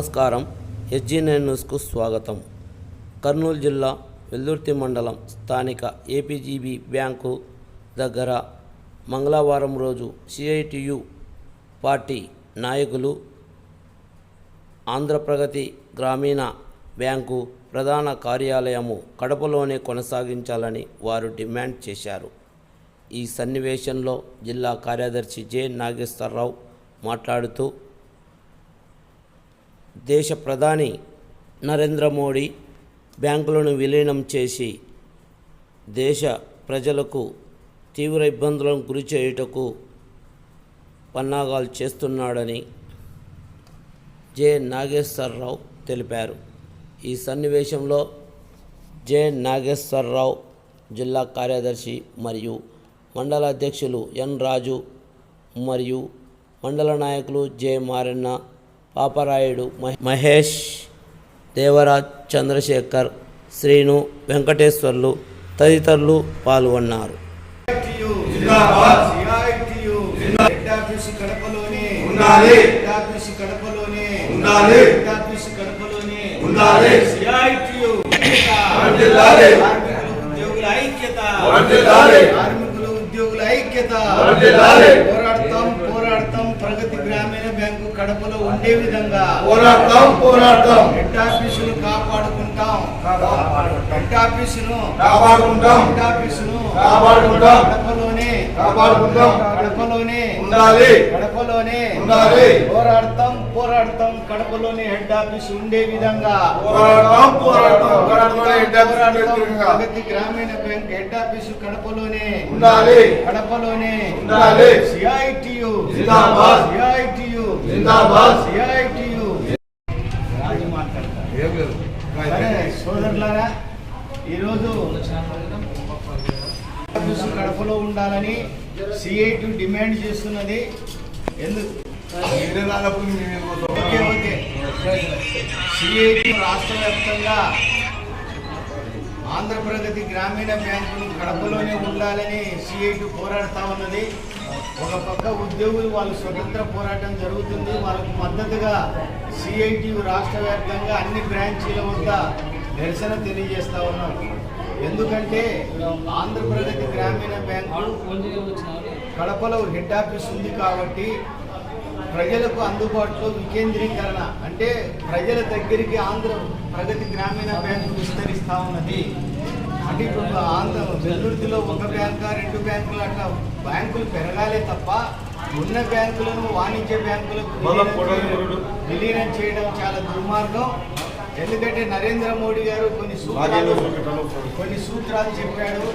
నమస్కారం. SG nine న్యూస్కు స్వాగతం. కర్నూలు జిల్లా వెల్దుర్తి మండలం స్థానిక ఏపీజీబీ బ్యాంకు దగ్గర మంగళవారం రోజు సిఐటియు పార్టీ నాయకులు ఆంధ్రప్రగతి గ్రామీణ బ్యాంకు ప్రధాన కార్యాలయము కడపలోనే కొనసాగించాలని వారు డిమాండ్ చేశారు. ఈ సన్నివేశంలో జిల్లా కార్యదర్శి జె నాగేశ్వరరావు మాట్లాడుతూ దేశ ప్రధాని నరేంద్ర మోడీ బ్యాంకులను విలీనం చేసి దేశ ప్రజలకు తీవ్ర ఇబ్బందులను గురి చేయుటకు పన్నాగాలు చేస్తున్నాడని జె. నాగేశ్వరరావు తెలిపారు. ఈ సన్నివేశంలో జె. నాగేశ్వరరావు జిల్లా కార్యదర్శి మరియు మండల అధ్యక్షులు ఎన్. రాజు మరియు మండల నాయకులు జె. మారెన్న పాపరాయుడు మహ్- మహేష్ దేవరాజ్ చంద్రశేఖర్ శ్రీను వెంకటేశ్వర్లు తదితరులు పాల్గొన్నారు. కార్మికుల ఉద్యోగుల ఐక్యత. వర్ధిల్లాలి. కార్మికుల ఉద్యోగుల ఐక్యత. వర్ధిల్లాలి. పోరాడతాం పోరాడతాం. ప్రగతి గ్రామీణ కడపలో ఉండే విధంగా పోరాడతాం పోరాడతాం హెడ్ ఆఫీసును కాపాడుకుంటాం హెడ్ ఆఫీసును కాపాడుకుంటాం హెడ్ ఆఫీసును కాపాడుకుంటాం. కడపలోనే కాపాడుకుంటాం. కడపలోనే ఉండాలి కడపలోనే ఉండాలి. పోరాడతాం పోరాడతాం కడపలోనే హెడ్ ఆఫీస్ ఉండే విధంగా పోరాడతాం పోరాడతాం కడపలో head office Grameena bank head office కడపలోనే ఉండాలి. కడపలోనే ఉండాలి. సిఐటియు జిందాబాద్. సిఐటియు సోదరులారా ఈరోజు కడపలో ఉండాలని సిఐటి డిమాండ్ చేస్తున్నది. ఎందుకు సిఐటి రాష్ట్ర వ్యాప్తంగా ఆంధ్రప్రగతి గ్రామీణ బ్యాంకులు కడపలోనే ఉండాలని సిఐటి పోరాడుతా ఉన్నది. ఒక పక్క ఉద్యోగులు వాళ్ళు స్వతంత్ర పోరాటం జరుగుతుంది. వాళ్ళకు మద్దతుగా సిఐటి రాష్ట్ర వ్యాప్తంగా అన్ని బ్రాంచీల వద్ద నిరసన తెలియజేస్తా ఉన్నాం. ఎందుకంటే ఆంధ్రప్రదేశ్ గ్రామీణ బ్యాంకు కడపలో హెడ్ ఆఫీస్ ఉంది కాబట్టి ప్రజలకు అందుబాటులో వికేంద్రీకరణ అంటే ప్రజల దగ్గరికి ఆంధ్ర ప్రగతి గ్రామీణ బ్యాంకు విస్తరిస్తా ఉన్నది. అంటే ఇప్పుడు ఆంధ్ర వెల్లుర్తిలో ఒక బ్యాంకా రెండు బ్యాంకులు అట్లా బ్యాంకులు పెరగాలే తప్ప ఉన్న బ్యాంకులను వాణిజ్య బ్యాంకులకు విలీనం చేయడం- విలీనం చేయడం చాలా దుర్మార్గం. ఎందుకంటే నరేంద్ర మోడీ గారు కొన్ని సూత్రాలు కొన్ని సూత్రాలు చెప్పాడు.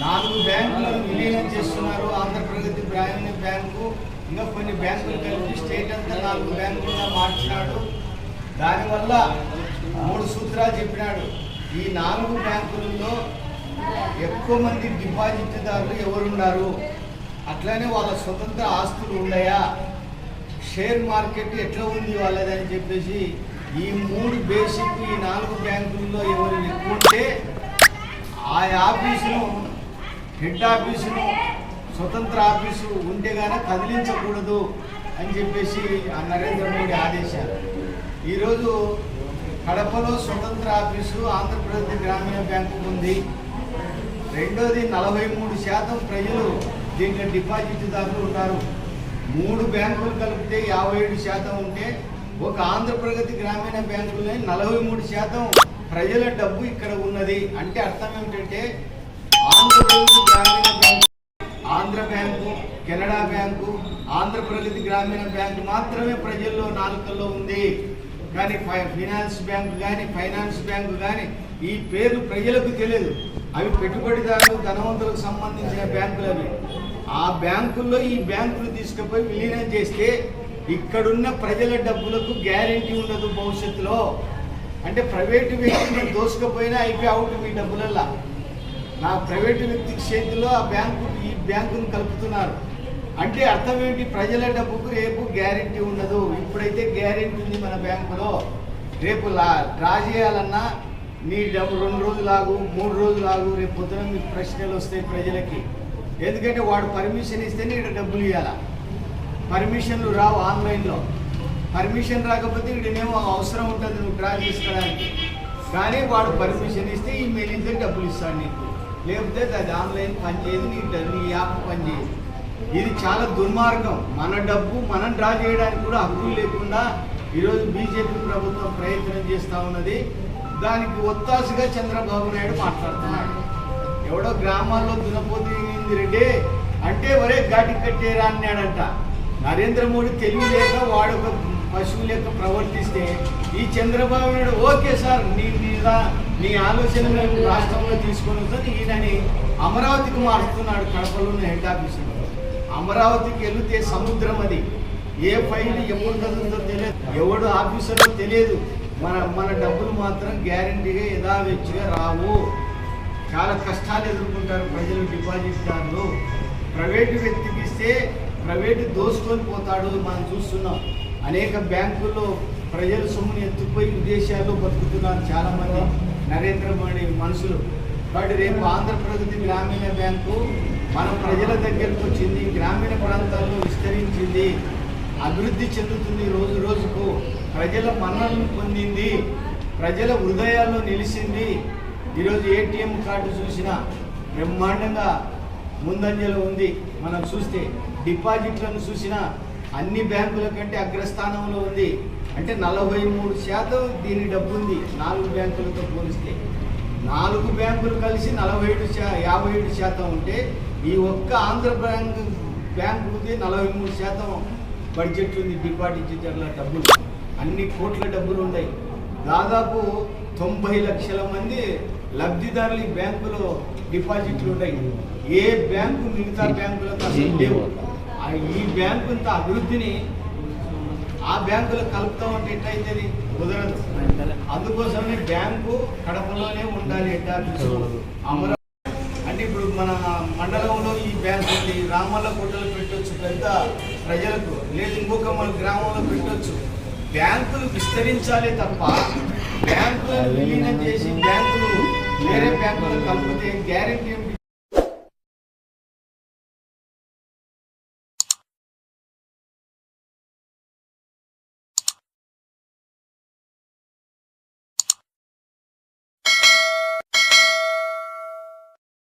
నాలుగు బ్యాంకులను విలీనం చేస్తున్నారు ఆంధ్రప్రగతి గ్రామీణ బ్యాంకు. ఇంకా కొన్ని బ్యాంకులు కలిపి స్టేట్ అంతా నాలుగు బ్యాంకులుగా మార్చినాడు. దానివల్ల మూడు సూత్రాలు చెప్పినాడు. ఈ నాలుగు బ్యాంకులలో ఎక్కువ మంది డిపాజిట్దారులు ఎవరున్నారు? అట్లానే వాళ్ళ స్వతంత్ర ఆస్తులు ఉన్నాయా? షేర్ మార్కెట్ ఎట్లా ఉంది వాళ్ళదని చెప్పేసి ఈ మూడు బేసిక్ ఈ నాలుగు బ్యాంకుల్లో ఎవరు ఎక్కువ ఉంటే ఆ ఆఫీసును హెడ్ ఆఫీసును స్వతంత్ర ఆఫీసు ఉంటే గాన కదిలించకూడదు అని చెప్పేసి ఆ నరేంద్ర మోడీ ఆదేశాలు. ఈరోజు కడపలో స్వతంత్ర ఆఫీసు ఆంధ్రప్రదేశ్ గ్రామీణ బ్యాంకు ఉంది. రెండోది నలభై మూడు శాతం ప్రజలు దీంట్లో డిపాజిట్దారులు ఉన్నారు మూడు బ్యాంకులు కలిపితే యాభై ఏడు శాతం ఉంటే ఒక ఆంధ్రప్రగతి గ్రామీణ బ్యాంకులో నలభై మూడు శాతం ప్రజల డబ్బు ఇక్కడ ఉన్నది. అంటే అర్థం ఏమిటంటే Andhra Pradesh Grameena bank Andhra bank Canara bank Andhra Pragathi Grameena bank మాత్రమే ప్రజల్లో నాలుకల్లో ఉంది. కానీ ఫై- ఫైనాన్స్ బ్యాంకు కానీ ఫైనాన్స్ బ్యాంకు కానీ ఈ పేర్లు ప్రజలకు తెలియదు. అవి పెట్టుబడిదారులు ధనవంతులకు సంబంధించిన బ్యాంకులు అవి. ఆ బ్యాంకుల్లో ఈ బ్యాంకులు తీసుకుపోయి విలీనం చేస్తే ఇక్కడున్న ప్రజల డబ్బులకు గ్యారెంటీ ఉండదు భవిష్యత్తులో. అంటే ప్రైవేటు వ్యక్తిని దోసుకపోయినా అయిపోయి అవుట్ మీ డబ్బులల్లా. నా ప్రైవేటు వ్యక్తి చేతిలో ఆ బ్యాంకు ఈ బ్యాంకును కలుపుతున్నారు. అంటే అర్థం ఏంటి? ప్రజల డబ్బుకు రేపు గ్యారెంటీ ఉండదు. ఇప్పుడైతే గ్యారెంటీ ఉంది మన బ్యాంకులో. రేపు లా డ్రా చేయాలన్నా నీ డబ్బు రెండు రోజులు ఆగు మూడు రోజులు ఆగు రేపు పొద్దున మీకు ప్రశ్నలు వస్తాయి ప్రజలకి. ఎందుకంటే వాడు పర్మిషన్ ఇస్తేనే ఇక్కడ డబ్బులు ఇవ్వాలా పర్మిషన్లు రావు ఆన్లైన్లో. పర్మిషన్ రాకపోతే ఇక్కడనేమో అవసరం ఉంటుంది నువ్వు డ్రా చేసుకోవడానికి. కానీ వాడు పర్మిషన్ ఇస్తే ఈ మేనేజర్ డబ్బులు ఇస్తాడు నీకు. లేకపోతే అది ఆన్లైన్ పనిచేయదు నీ డ- నీ యాప్ పనిచేయదు ఇది చాలా దుర్మార్గం. మన డబ్బు మనం డ్రా చేయడానికి కూడా హక్కులు లేకుండా ఈరోజు బీజేపీ ప్రభుత్వం ప్రయత్నం చేస్తూ ఉన్నది. దానికి ఒత్తాసుగా చంద్రబాబు నాయుడు మాట్లాడుతున్నాడు. ఎవడో గ్రామాల్లో దునపోతి రెడ్డి? అంటే ఒరే ఘాటి కట్టేరా అన్నాడంట. నరేంద్ర మోడీ తెలివి లేక వాడు ఒక పశువు లేక ప్రవర్తిస్తే ఈ చంద్రబాబు నాయుడు ఓకే సార్ నీ మీద నీ ఆలోచన రాష్ట్రంలో తీసుకొని వస్తుంది. ఈయనని అమరావతికి మారుస్తున్నాడు కడపలో ఉన్న హెడ్ ఆఫీసులు. అమరావతికి వెళితే సముద్రం అది. ఏ ఫైల్ ఎప్పుడు చదువుతుందో తెలియదు. ఎవడు ఆఫీసరో తెలియదు. మన మన డబ్బులు మాత్రం గ్యారంటీగా యథావెచ్చిగా రావు. చాలా కష్టాలు ఎదుర్కొంటారు ప్రజలు డిపాజిట్దారులు ప్రైవేటు వ్యక్తికి ఇస్తే ప్రైవేటు దోసుకొని పోతాడు మనం చూస్తున్నాం. అనేక బ్యాంకుల్లో ప్రజలు సొమ్ముని ఎత్తుకుపోయి విదేశాల్లో బతుకుతున్నారు చాలామంది నరేంద్ర మోడీ మనుషులు. కాబట్టి రేపు ఆంధ్రప్రగతి గ్రామీణ బ్యాంకు మన ప్రజల దగ్గరకు వచ్చింది గ్రామీణ ప్రాంతాల్లో విస్తరించింది అభివృద్ధి చెందుతుంది రోజు రోజుకు. ప్రజల మన్నలను పొందింది ప్రజల హృదయాల్లో నిలిచింది. ఈరోజు ఏటీఎం కార్డు చూసినా బ్రహ్మాండంగా ముందంజలో ఉంది. మనం చూస్తే డిపాజిట్లను చూసినా అన్ని బ్యాంకుల కంటే అగ్రస్థానంలో ఉంది. అంటే నలభై మూడు శాతం దీని డబ్బు ఉంది నాలుగు బ్యాంకులతో పోలిస్తే. నాలుగు బ్యాంకులు కలిసి నలభై ఏడు శా యాభై ఏడు శాతం ఉంటే ఈ ఒక్క ఆంధ్ర బ్యాంక్ బ్యాంకుకి నలభై మూడు శాతం బడ్జెట్ ఉంది డిపాజిటర్ల డబ్బులు. అన్ని కోట్ల డబ్బులు ఉన్నాయి. దాదాపు తొంభై లక్షల మంది లబ్ధిదారులు ఈ బ్యాంకులో డిపాజిట్లు ఉన్నాయి. ఏ బ్యాంకు మిగతా బ్యాంకులకు అసలు లేవు. ఈ బ్యాంకు ఇంత అభివృద్ధిని ఆ బ్యాంకులో కలుపుతా ఉంటే ఎట్లయితుంది? కుదరదు. అందుకోసమే బ్యాంకు కడపలోనే ఉండాలి హెడ్ ఆఫీసు అమరావతి అంటే మన మండలంలో ఈ బ్యాంక్ ఉంది. రామల్ల గుడ్డలు పెట్టొచ్చు పెద్ద ప్రజలకు లేదు ఇంకొక మన గ్రామంలో పెట్టొచ్చు. బ్యాంకులు విస్తరించాలి తప్ప బ్యాంకులను విలీనం చేసి బ్యాంకులు వేరే బ్యాంకులు కలిపితే గ్యారెంటీ